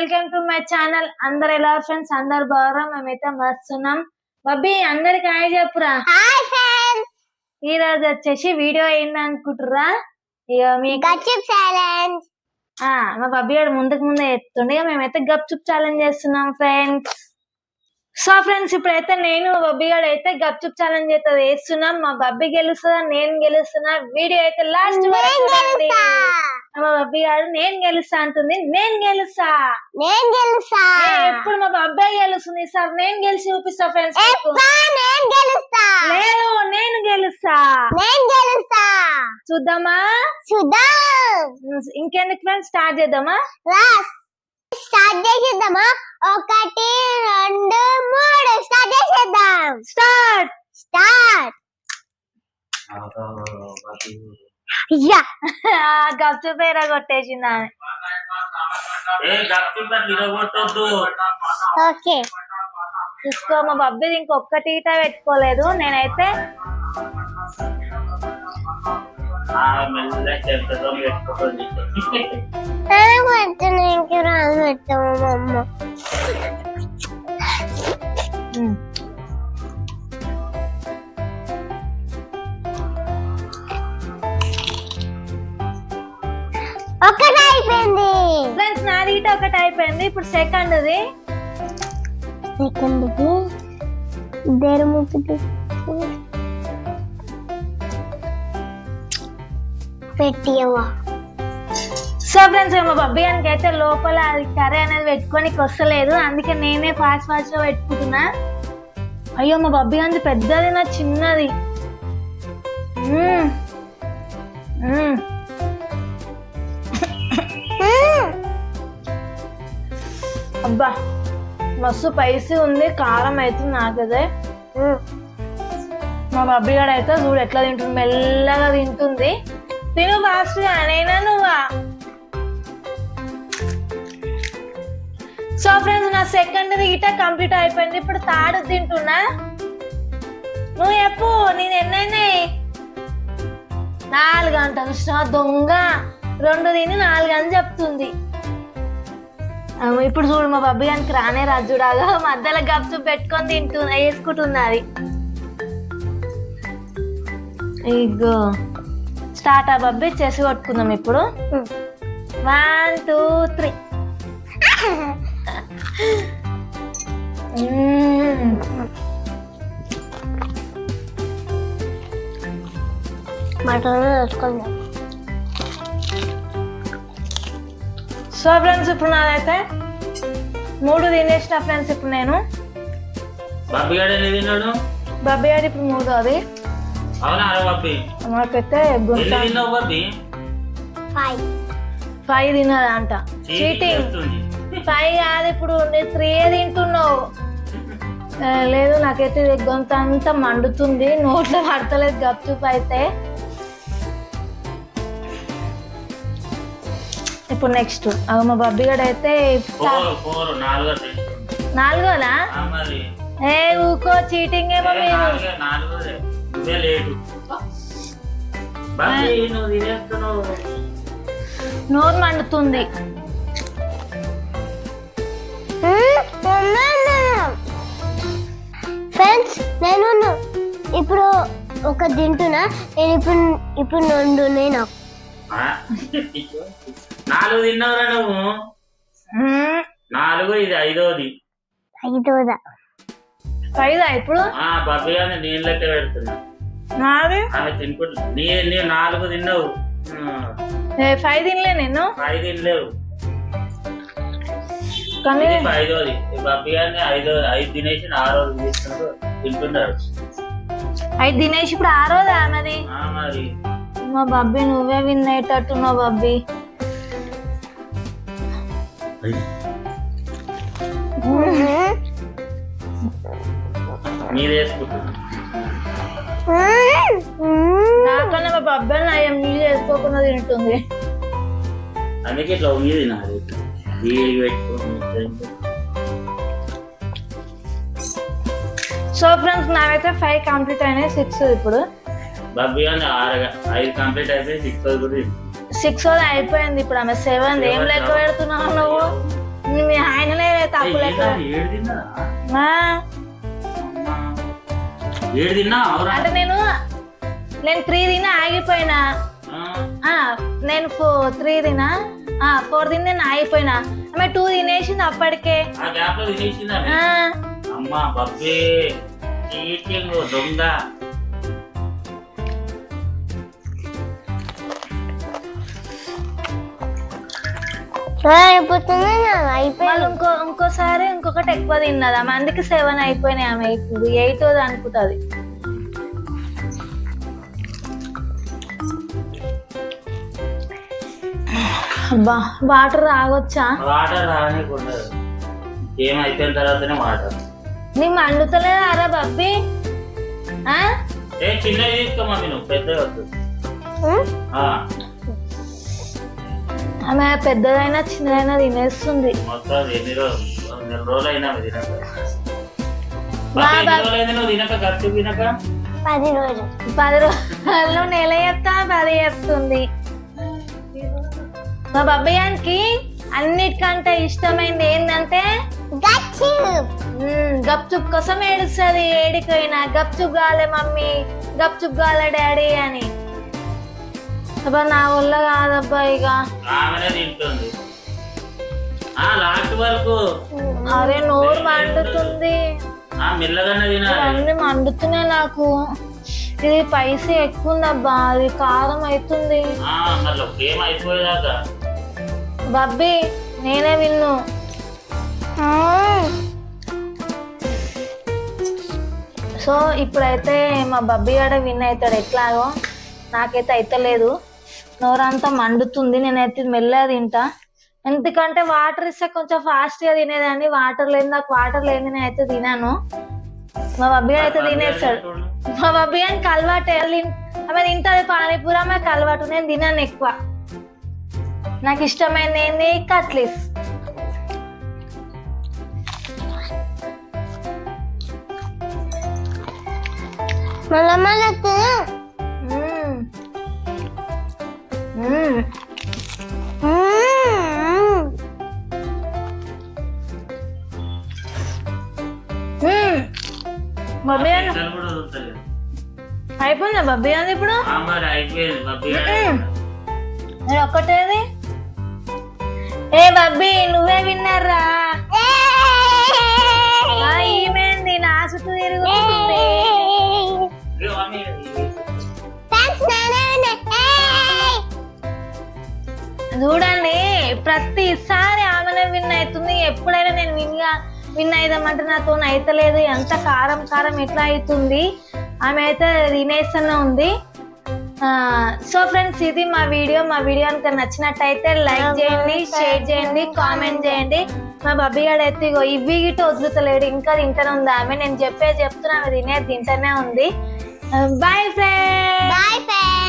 Welcome to my channel అందరు ఎలా friends అందరు బాగురా మేమైతే మస్తున్నాం. బబ్బీ అందరికి హాయ్ చెప్పురా. ఈ రోజు వచ్చేసి వీడియో ఏంది ఆ, మా బబ్బీ గారు ముందుకు ముందే ఎత్తుండే మేమైతే గప్ చుప్ ఛాలెంజ్ చేస్తున్నాం ఫ్రెండ్స్ సో ఫ్రెండ్స్ ఇప్పుడైతే నేను బబ్బీ గారు అయితే గప్ చుప్ ఛాలెంజ్ అయితే వేస్తున్నాం మా బబ్బీ గెలుస్తుందా నేను గెలుస్తున్నా. వీడియో అయితే లాస్ట్ మా బబ్బీ గారు నేను గెలుస్తా అంటుంది. నేను గెలుస్తా. నేను గెలుస్తా. ఏ, ఎప్పుడు మా అబ్బాయి గెలుస్తుంది? సార్ నేను గెలిచి చూపిస్తా ఫ్రెండ్స్ నేను గెలుస్తా. లేదు నేను గెలుస్తా. నేను గెలుస్తా. చూద్దామా? చూద్దాం. ఇంకెందుకు ఫ్రెండ్స్? స్టార్ట్ చేద్దామా? స్టార్ట్ చేసేద్దామా? ఒకటి రెండు మూడు. స్టార్ట్ చేసేద్దాం. స్టార్ట్. స్టార్ట్. యా. గప్చు పేర కొట్టేసింది? ఆమె ఓకే. చూసుకో మా బబ్బీది ఇంకొక్కటి ఈట పెట్టుకోలేదు. నేనైతే పెట్టాము మా అమ్మ. అయిపోయింది. ఫ్రెండ్స్ నాది ఈట ఒకటి అయిపోయింది. ఇప్పుడు సెకండ్ది సెకండ్ ఇద్దరు ముగ్గురు పెట్టియవా? సో ఫ్రెండ్స్ మా బబ్బీ గారికి అయితే లోపల అది కర్రీ అనేది పెట్టుకోనికి వస్తలేదు. అందుకే నేనే ఫాస్ట్ ఫాస్ట్గా పెట్టుకుంటున్నా. అయ్యో మా బబ్బీ గారి పెద్దది నా చిన్నది. అబ్బా మస్తు పైసి ఉంది కారం అవుతుంది నాకదే. మా బబ్బీ గారు అయితే చూడు ఎట్లా తింటుంది మెల్లగా తింటుంది. తిను ఫాస్ట్గా నేనా నువ్వా? సో ఫ్రెండ్స్ నా సెకండ్ గీట కంప్లీట్ అయిపోయింది ఇప్పుడు థర్డ్ తింటున్నా. నువ్వు చెప్పు నేను ఎన్నైనాయి నాలుగు అంటాను దొంగ. రెండు తిని నాలుగు అని చెప్తుంది. ఇప్పుడు చూడు మా బబ్బీ గారికి రానే రాజుడాగా మధ్యలో గప్చు పెట్టుకొని తింటు వేసుకుంటున్నది ఇగో స్టార్ట్ ఆ బబ్బీ చేసి కొట్టుకుందాం ఇప్పుడు. One two three. మటన్ వేసుకుందాం. సో ఫ్రెండ్స్ ఇప్పుడు నాదైతే మూడు తినేసిన ఫ్రెండ్స్ ఇప్పుడు నేను. బబ్బీ గారు ఇప్పుడు మూడు అది. అవునా అరే బాబీ? నాకైతే ఫైవ్ ఫైవ్ తినదంట చీటింగ్ ఫైవ్ కాదు ఇప్పుడు త్రీ తింటున్నావు. లేదు నాకైతే గొంత అంతా మండుతుంది. నోట్లో పడతలేదు గప్చుప్ అయితే. ఇప్పుడు నెక్స్ట్ మా బబ్బీ గడు అయితే నాలుగోనా? ఏ ఊకో చీటింగ్ ఏమో ఏ మీరు నోరు మండుతుంది. ఫ్రెండ్స్ నేను ఇప్పుడు ఒక తింటున్నా నేను ఇప్పుడు ఇప్పుడు రెండు నేను? నాలుగు తిన్నావురా నువ్వు. నాలుగు ఇది ఐదోది. ఐదోదా? ఐదా ఇప్పుడు? ఆ బాబీ గారిని నేను లెక్క పెడుతున్నా. నాది? ఆమె తినుకుంటు నీ నీ నాలుగు తిన్నావు. ఏ, ఫైవ్ తినలే నేను. ఐదు తినలేవు. కానీ ఐదోది. బాబీ గారిని ఐదో ఐదు తినేసి తీసుకుంటూ తింటున్నాడు ఐదు తినేసి ఇప్పుడు ఆరోదా ఆ మరి. మా బబ్బీ నువ్వే విన్ అయ్యేటట్టున్నావు బబ్బీ నాకన్నా మా బబ్బీ నయం నీళ్ళు వేసుకోకుండా తింటుంది. అందుకే ఇట్లా ఉంది తినాలి. సో ఫ్రెండ్స్ నావైతే ఫైవ్ కంప్లీట్ అయినాయి సిక్స్ ఇప్పుడు. బాబీ ఆరు ఐదు కంప్లీట్ అయిపోయి సిక్స్ కూడా. సిక్స్ అయిపోయింది ఇప్పుడు ఆమె సెవెన్ ఏం లెక్క పెడుతున్నావు నువ్వు? మీ ఆయనలే తిన్నా? అవురా. అంటే నేను నేను త్రీ తిన్నా ఆగిపోయినా. నేను ఫోర్ త్రీ తినా ఫోర్ తిని నేను ఆగిపోయినా. ఆమె టూ తినేసింది అప్పటికే. అమ్మా దొంగ. అయిపోతుంది అయిపోయింది. ఇంకో ఇంకోసారి ఇంకొకటి ఎక్కువ తిన్నది ఆమె అందుకే సెవెన్ అయిపోయినాయి ఆమె ఇప్పుడు. ఎయిట్ అనుకుంటుంది. అబ్బా వాటర్ తాగొచ్చా? వాటర్ రానికుండా ఏం అయిపోయిన తర్వాతనే వాటర్ నీ మండుతలేదా అరా బబ్బి? ఆ? ఏ చిన్నది తీసుకో మమ్మీ నువ్వు. వద్దు. ఆమె పెద్దదైనా చిన్నదైనా తినేస్తుంది. పది రోజులు పది రోజులు. పది రోజుల్లో నెల చెప్తా పది చెప్తుంది మా బబ్బయ్యానికి అన్నిటికంటే ఇష్టమైంది ఏంటంటే గప్చుప్ కోసం ఏడుస్తుంది. ఏడిపోయినా గప్చుప్ కాలే మమ్మీ గప్చుప్ కాలే డాడీ అని. అబ్బా నా వల్ల కాదబ్బా ఇక. ఆమెనే తింటుంది. ఆ లాస్ట్ వరకు. అరే నోరు మండుతుంది. ఆ మెల్లగానే తినాలి. అన్ని మండుతున్నాయి నాకు. ఇది పైసే ఎక్కువ ఉందబ్బా అది కారం అవుతుంది ఆ, మళ్ళీ గేమ్ అయిపోయేదాకా. బబ్బీ నేనే విన్ను. సో ఇప్పుడైతే మా బబ్బీ ఆడ విన్ అవుతాడు. ఎట్లాగో? నాకైతే అయితలేదు. నోరంతా మండుతుంది నేనైతే మెల్లగా తింటా. ఎందుకంటే వాటర్ ఇస్తే కొంచెం ఫాస్ట్గా తినేదాన్ని. వాటర్ లేని నాకు వాటర్ లేని నేనైతే తినాను. మా బబ్బీ అయితే తినేస్తాడు. మా బబ్బీ అని అలవాటు ఆమె తింటది పానీపూరి ఆమెకు అలవాటు నేను తినాను ఎక్కువ. నాకు ఇష్టమైనది ఏంది? కట్లీస్. మళ్ళా మళ్ళా అయిపోయిందా బబ్బీ అని ఇప్పుడు. నేను ఒక్కటేది? ఏ బబ్బీ నువ్వే విన్నారా ఈమెంది? నా చుట్టూ తిరుగుతుంది! చూడండి ప్రతిసారి ఆమెనే విన్ అవుతుంది ఎప్పుడైనా నేను విన్ విన్ అయిదామంటే నాతో అయితలేదు ఎంత కారం కారం ఎట్లా అవుతుంది ఆమె అయితే తినేస్తూనే ఉంది. సో ఫ్రెండ్స్ ఇది మా వీడియో. మా వీడియో కనుక నచ్చినట్టయితే లైక్ చేయండి షేర్ చేయండి కామెంట్ చేయండి. మా బబ్బీ గారు అయితే ఇగో ఇవి గిట్ట వదులుతలేడు. ఇంకా తింటూనే ఉంది ఆమె. నేను చెప్పే చెప్తున్నా ఆమె తినేది తింటూనే ఉంది. Bye friend Bye, friends.